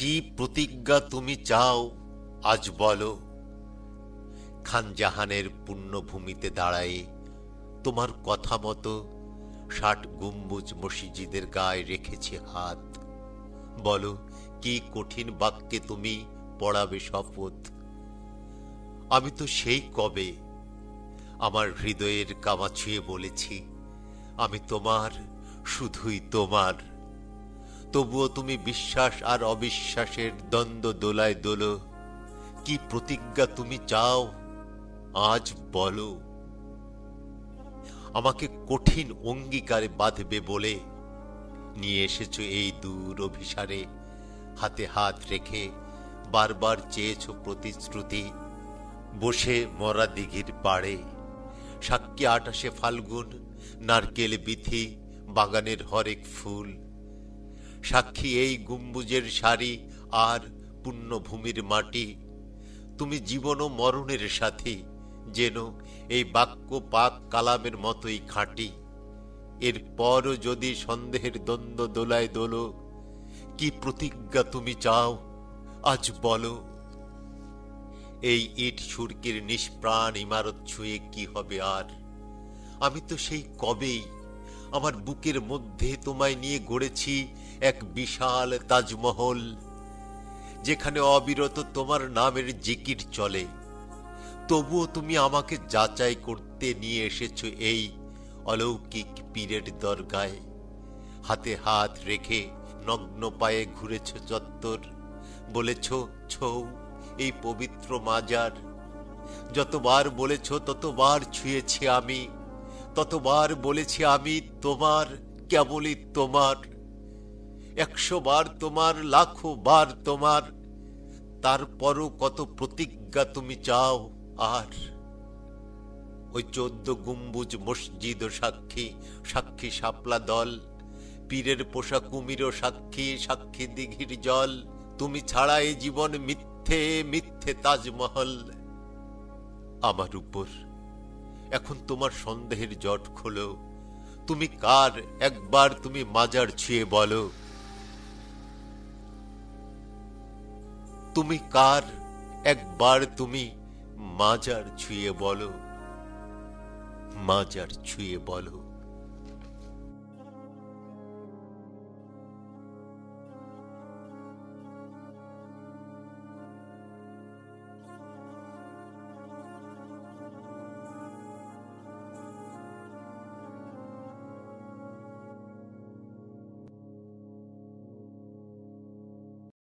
কি প্রতিজ্ঞা তুমি চাও, আজ বলো। খান জাহানের পুণ্যভূমিতে দাঁড়ায়ে তোমার কথা মতো ষাট গম্বুজ মসজিদের গায়ে রেখেছে হাত। বলো, কি কঠিন বাক্যে তুমি পড়াবে শপথ? আমি তো সেই কবে আমার হৃদয়ের কামা ছুঁয়ে বলেছি, আমি তোমার, শুধুই তোমার। তবুও তুমি বিশ্বাস আর অবিশ্বাসের দ্বন্দ্ব দোলায় দোলো। কি প্রতিজ্ঞা তুমি চাও, আজ বলো। আমাকে কঠিন অঙ্গীকারে বাঁধবে বলে নিয়ে এসেছ এই দূর অভিসারে। হাতে হাত রেখে বারবার চেয়েছ প্রতিশ্রুতি, বসে মরা দিঘির পাড়ে। সাক্ষী আটাশে ফাল্গুন, নারকেল বিথি, বাগানের হরেক ফুল। সাক্ষী এই গম্বুজের সারি আর পুণ্যভূমির মাটি। তুমি জীবন ও মরণের সাথী, যেন এই বাক্য পাক কালামের মতোই খাঁটি। এরপরও যদি সন্দেহের দ্বন্দ্ব দোলায় দোলো, কি প্রতিজ্ঞা তুমি চাও, আজ বলো। এই ইট সুরকির নিষ্প্রাণ ইমারত ছুঁয়ে কি হবে আর? আমি তো সেই কবেই আমার বুকের মধ্যে তোমায় নিয়ে গড়েছি এক বিশাল তাজমহল, যেখানে অবিরত তোমার নামের জিকির চলে। তবুও তুমি আমাকে যাচাই করতে নিয়ে এসেছ এই অলৌকিক পীরের দরগায়। হাতে হাত রেখে নগ্ন পায়ে ঘুরেছ চত্বর, বলেছ, ছৌ, এই পবিত্র মাজার। যতবার বলেছ, ততবার ছুঁয়েছি আমি। ততবার বলেছি আমি তোমার, কেবলই তোমার। একশো বার তোমার, লাখো বার তোমার। তারপরও কত প্রতিজ্ঞা তুমি চাও আর? ওই চোদ্দ গম্বুজ মসজিদ সাক্ষী সাক্ষী শাপলা দল, পীরের পোষা কুমির সাক্ষী সাক্ষী দিঘির জল। তুমি ছাড়া এই জীবন মিথ্যে মিথ্যে তাজমহল। আমার উপর এখন তোমার সন্দেহের জট খোলো। তুমি কার? একবার তুমি মাজার ছুঁয়ে বলো। তুমি কার? একবার তুমি মাজার ছুঁয়ে বলো। মাজার ছুঁয়ে বলো।